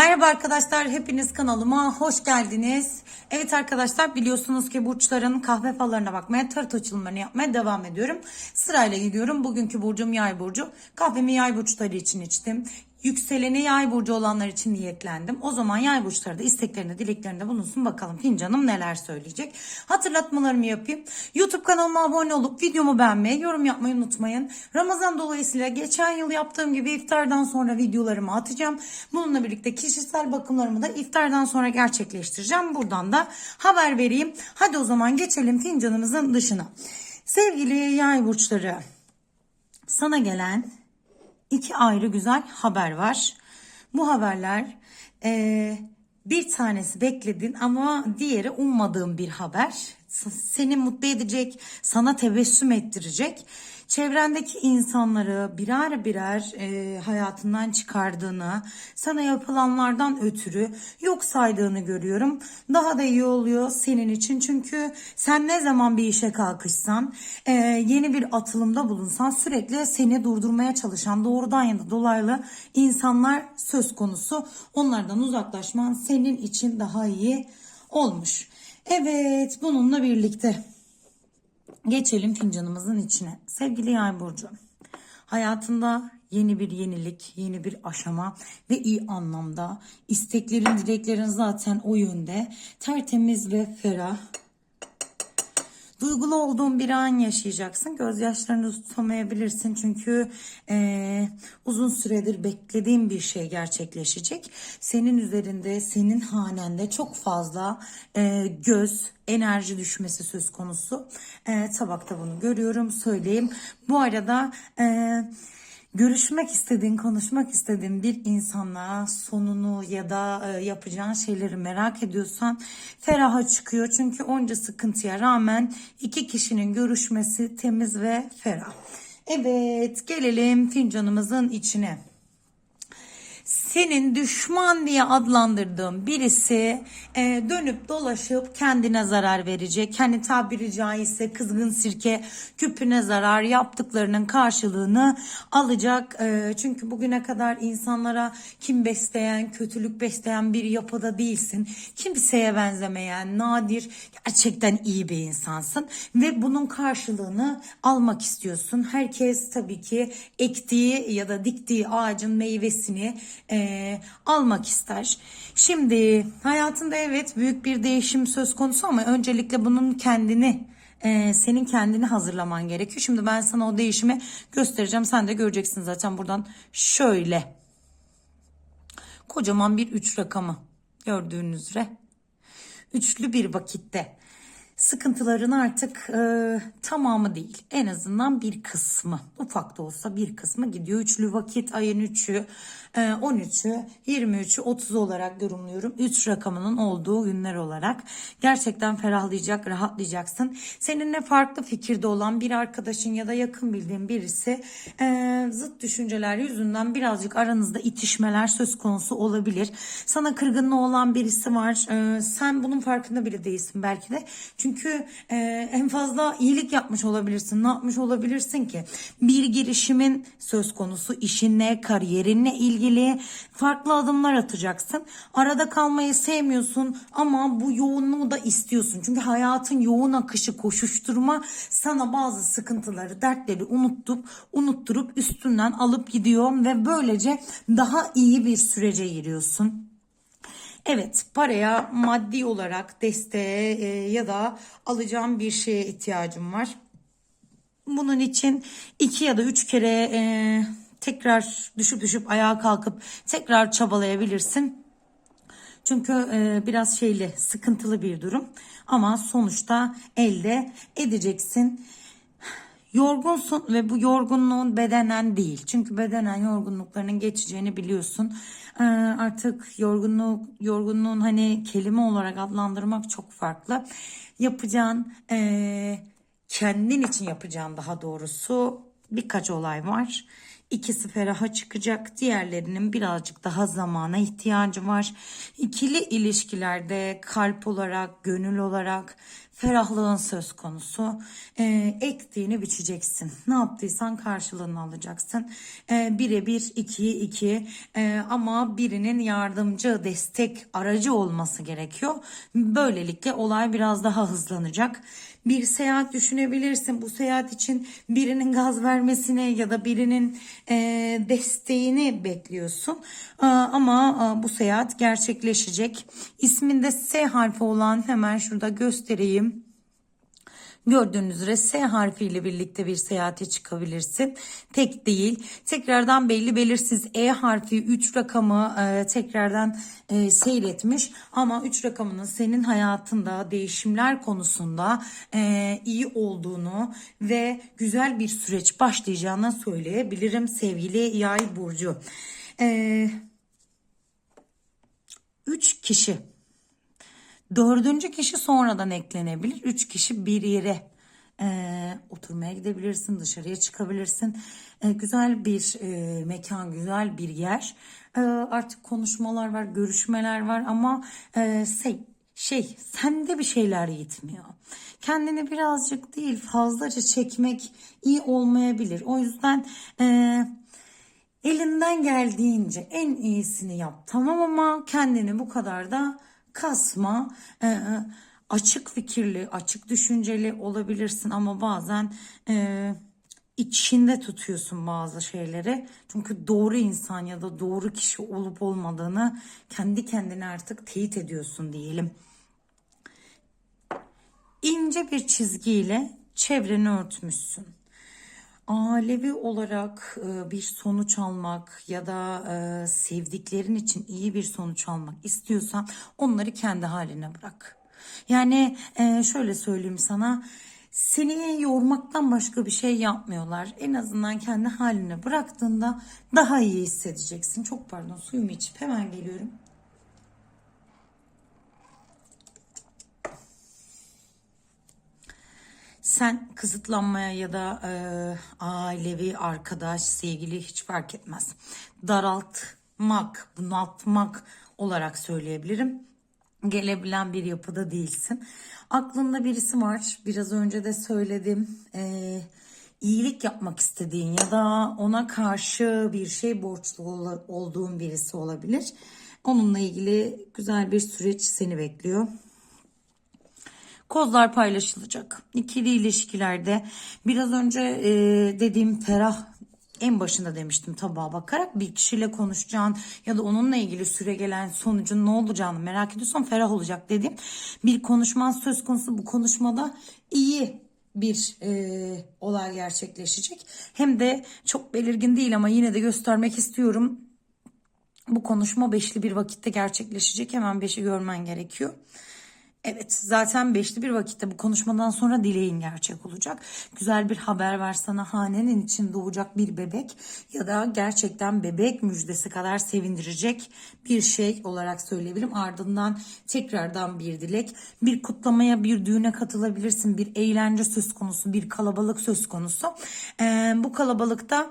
Merhaba arkadaşlar, hepiniz kanalıma hoş geldiniz. Evet arkadaşlar biliyorsunuz ki burçların kahve fallarına bakmaya, tarot açılımlarını yapmaya devam ediyorum. Sırayla gidiyorum. Bugünkü burcum yay burcu. Kahvemi yay burçları için içtim. Yükseleni yay burcu olanlar için niyetlendim. O zaman yay burçları da isteklerinde, dileklerinde bulunsun. Bakalım fincanım neler söyleyecek. Hatırlatmalarımı yapayım. YouTube kanalıma abone olup videomu beğenmeyi, yorum yapmayı unutmayın. Ramazan dolayısıyla geçen yıl yaptığım gibi iftardan sonra videolarımı atacağım. Bununla birlikte kişisel bakımlarımı da iftardan sonra gerçekleştireceğim. Buradan da haber vereyim. Hadi o zaman geçelim fincanımızın dışına. Sevgili yay burçları, sana gelen iki ayrı güzel haber var. Bu haberler eee, bir tanesi bekledin ama diğeri ummadığın bir haber. Seni mutlu edecek, sana tebessüm ettirecek. Çevrendeki insanları birer birer eee, hayatından çıkardığını, sana yapılanlardan ötürü yok saydığını görüyorum. Daha da iyi oluyor senin için çünkü sen ne zaman bir işe kalkışsan, eee, yeni bir atılımda bulunsan sürekli seni durdurmaya çalışan doğrudan ya da dolaylı insanlar söz konusu. Onlardan uzaklaşman senin için daha iyi olmuş. Evet bununla birlikte geçelim fincanımızın içine. Sevgili Yay Burcu, hayatında yeni bir yenilik, yeni bir aşama ve iyi anlamda isteklerin, dileklerin zaten o yönde. Tertemiz ve ferah Duygulu olduğun bir an yaşayacaksın. Gözyaşlarını tutamayabilirsin çünkü eee, uzun süredir beklediğin bir şey gerçekleşecek. Senin üzerinde, senin hanende çok fazla eee, göz, enerji düşmesi söz konusu. Eee, tabakta bunu görüyorum, söyleyeyim. Bu arada eee Görüşmek istediğin, konuşmak istediğin bir insanla sonunu ya da e, yapacağın şeyleri merak ediyorsan feraha çıkıyor. Çünkü onca sıkıntıya rağmen iki kişinin görüşmesi temiz ve ferah. Evet gelelim fincanımızın içine senin düşman diye adlandırdığın birisi e, dönüp dolaşıp kendine zarar verecek. Hani tabiri caizse kızgın sirke küpüne zarar yaptıklarının karşılığını alacak. E, çünkü bugüne kadar insanlara kim besleyen, kötülük besleyen bir yapıda değilsin. Kimseye benzemeyen, nadir, gerçekten iyi bir insansın. Ve bunun karşılığını almak istiyorsun. Herkes tabii ki ektiği ya da diktiği ağacın meyvesini e, almak ister. Şimdi hayatında evet büyük bir değişim söz konusu ama öncelikle bunun kendini e, senin kendini hazırlaman gerekiyor. Şimdi ben sana o değişimi göstereceğim. Sen de göreceksin zaten buradan şöyle. Kocaman bir üç rakamı gördüğünüz üzere. Üçlü bir vakitte sıkıntıların artık e, tamamı değil en azından bir kısmı ufak da olsa bir kısmı gidiyor. Üçlü vakit ayın 3'ü e, 13'ü 23'ü 30 olarak yorumluyorum. 3 rakamının olduğu günler olarak gerçekten ferahlayacak rahatlayacaksın. Seninle farklı fikirde olan bir arkadaşın ya da yakın bildiğin birisi e, zıt düşünceler yüzünden birazcık aranızda itişmeler söz konusu olabilir. Sana kırgınlığı olan birisi var. E, sen bunun farkında bile değilsin belki de. Çünkü e, en fazla iyilik yapmış olabilirsin. Ne yapmış olabilirsin ki? Bir girişimin söz konusu işinle, kariyerinle ilgili farklı adımlar atacaksın. Arada kalmayı sevmiyorsun ama bu yoğunluğu da istiyorsun. Çünkü hayatın yoğun akışı, koşuşturma sana bazı sıkıntıları, dertleri unutturup, unutturup üstünden alıp gidiyor ve böylece daha iyi bir sürece giriyorsun. Evet, paraya maddi olarak desteğe e, ya da alacağım bir şeye ihtiyacım var. Bunun için iki ya da üç kere e, tekrar düşüp düşüp ayağa kalkıp tekrar çabalayabilirsin. Çünkü e, biraz şeyli, sıkıntılı bir durum. Ama sonuçta elde edeceksin. Yorgunsun ve bu yorgunluğun bedenen değil. Çünkü bedenen yorgunluklarının geçeceğini biliyorsun. Ee, artık yorgunluk, yorgunluğun hani kelime olarak adlandırmak çok farklı. Yapacağın, ee, kendin için yapacağın daha doğrusu birkaç olay var. İkisi feraha çıkacak. Diğerlerinin birazcık daha zamana ihtiyacı var. İkili ilişkilerde kalp olarak, gönül olarak ferahlığın söz konusu. Ee, ektiğini biçeceksin. Ne yaptıysan karşılığını alacaksın. Ee, bire bir, ikiye iki. Ee, ama birinin yardımcı, destek, aracı olması gerekiyor. Böylelikle olay biraz daha hızlanacak. Bir seyahat düşünebilirsin. Bu seyahat için birinin gaz vermesine ya da birinin e, desteğini bekliyorsun. Ee, ama e, bu seyahat gerçekleşecek. İsminde S harfi olan hemen şurada göstereyim. Gördüğünüz üzere S harfiyle birlikte bir seyahate çıkabilirsin. Tek değil. Tekrardan belli belirsiz E harfi 3 rakamı e, tekrardan e, seyretmiş. Ama 3 rakamının senin hayatında değişimler konusunda e, iyi olduğunu ve güzel bir süreç başlayacağını söyleyebilirim sevgili Yay Burcu. E, 3 kişi Dördüncü kişi sonradan eklenebilir. Üç kişi bir yere e, oturmaya gidebilirsin, dışarıya çıkabilirsin. E, güzel bir e, mekan, güzel bir yer. E, artık konuşmalar var, görüşmeler var ama e, şey, şey sende bir şeyler yetmiyor. Kendini birazcık değil fazlaca çekmek iyi olmayabilir. O yüzden e, elinden geldiğince en iyisini yap. Tamam ama kendini bu kadar da kasma. Ee, açık fikirli, açık düşünceli olabilirsin ama bazen e, içinde tutuyorsun bazı şeyleri. Çünkü doğru insan ya da doğru kişi olup olmadığını kendi kendine artık teyit ediyorsun diyelim. İnce bir çizgiyle çevreni örtmüşsün ailevi olarak e, bir sonuç almak ya da e, sevdiklerin için iyi bir sonuç almak istiyorsan onları kendi haline bırak. Yani e, şöyle söyleyeyim sana seni yormaktan başka bir şey yapmıyorlar. En azından kendi haline bıraktığında daha iyi hissedeceksin. Çok pardon suyumu içip hemen geliyorum. Sen kısıtlanmaya ya da e, ailevi, arkadaş, sevgili hiç fark etmez. Daraltmak, bunaltmak olarak söyleyebilirim. Gelebilen bir yapıda değilsin. Aklında birisi var. Biraz önce de söyledim. E, iyilik yapmak istediğin ya da ona karşı bir şey borçlu olduğun birisi olabilir. Onunla ilgili güzel bir süreç seni bekliyor. Kozlar paylaşılacak. İkili ilişkilerde biraz önce e, dediğim ferah en başında demiştim tabağa bakarak bir kişiyle konuşacağın ya da onunla ilgili süre gelen sonucun ne olacağını merak ediyorsan ferah olacak dedim. Bir konuşman söz konusu bu konuşmada iyi bir e, olay gerçekleşecek. Hem de çok belirgin değil ama yine de göstermek istiyorum. Bu konuşma beşli bir vakitte gerçekleşecek. Hemen beşi görmen gerekiyor. Evet zaten beşli bir vakitte bu konuşmadan sonra dileğin gerçek olacak. Güzel bir haber var sana hanenin için doğacak bir bebek ya da gerçekten bebek müjdesi kadar sevindirecek bir şey olarak söyleyebilirim. Ardından tekrardan bir dilek bir kutlamaya bir düğüne katılabilirsin bir eğlence söz konusu bir kalabalık söz konusu. Ee, bu kalabalıkta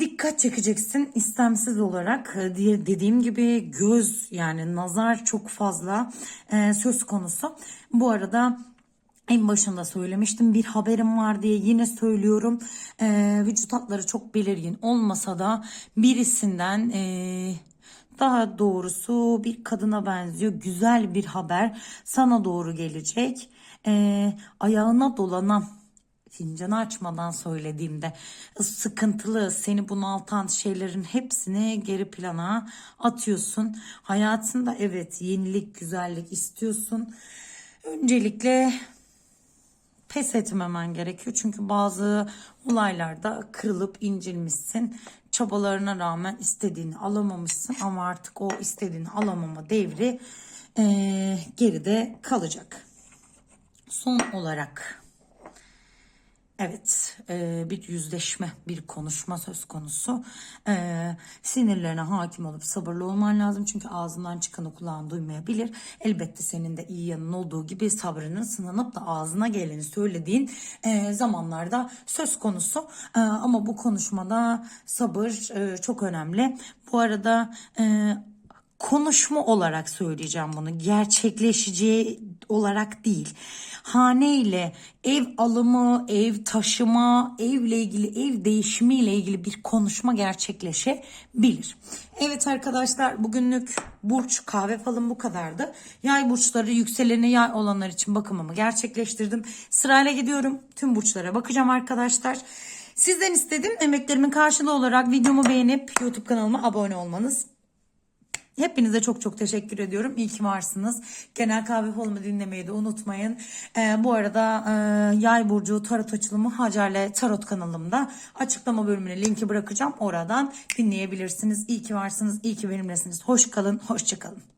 dikkat çekeceksin istemsiz olarak e, diye dediğim gibi göz yani nazar çok fazla e, söz konusu. Bu arada en başında söylemiştim bir haberim var diye yine söylüyorum. E, vücut hatları çok belirgin olmasa da birisinden e, daha doğrusu bir kadına benziyor. Güzel bir haber sana doğru gelecek. E, ayağına dolanan fincanı açmadan söylediğimde sıkıntılı seni bunaltan şeylerin hepsini geri plana atıyorsun. Hayatında evet yenilik, güzellik istiyorsun. Öncelikle pes etmemen gerekiyor. Çünkü bazı olaylarda kırılıp incilmişsin. Çabalarına rağmen istediğini alamamışsın ama artık o istediğini alamama devri e, geride kalacak. Son olarak Evet, e, bir yüzleşme, bir konuşma söz konusu. E, sinirlerine hakim olup sabırlı olman lazım. Çünkü ağzından çıkanı kulağın duymayabilir. Elbette senin de iyi yanın olduğu gibi sabrının sınanıp da ağzına geleni söylediğin e, zamanlarda söz konusu. Ama bu konuşmada sabır çok önemli. Bu arada... Konuşma olarak söyleyeceğim bunu. Gerçekleşeceği olarak değil. Hane ile ev alımı, ev taşıma, evle ilgili, ev değişimi ile ilgili bir konuşma gerçekleşebilir. Evet arkadaşlar bugünlük burç kahve falım bu kadardı. Yay burçları yükseleni yay olanlar için bakımımı gerçekleştirdim. Sırayla gidiyorum. Tüm burçlara bakacağım arkadaşlar. Sizden istedim emeklerimin karşılığı olarak videomu beğenip YouTube kanalıma abone olmanız. Hepinize çok çok teşekkür ediyorum. İyi ki varsınız. Genel kahve falumu dinlemeyi de unutmayın. Ee, bu arada e, Yay Burcu Tarot açılımı Hacer'le Tarot kanalımda açıklama bölümüne linki bırakacağım. Oradan dinleyebilirsiniz. İyi ki varsınız. İyi ki benimlesiniz. Hoş kalın. Hoşça kalın.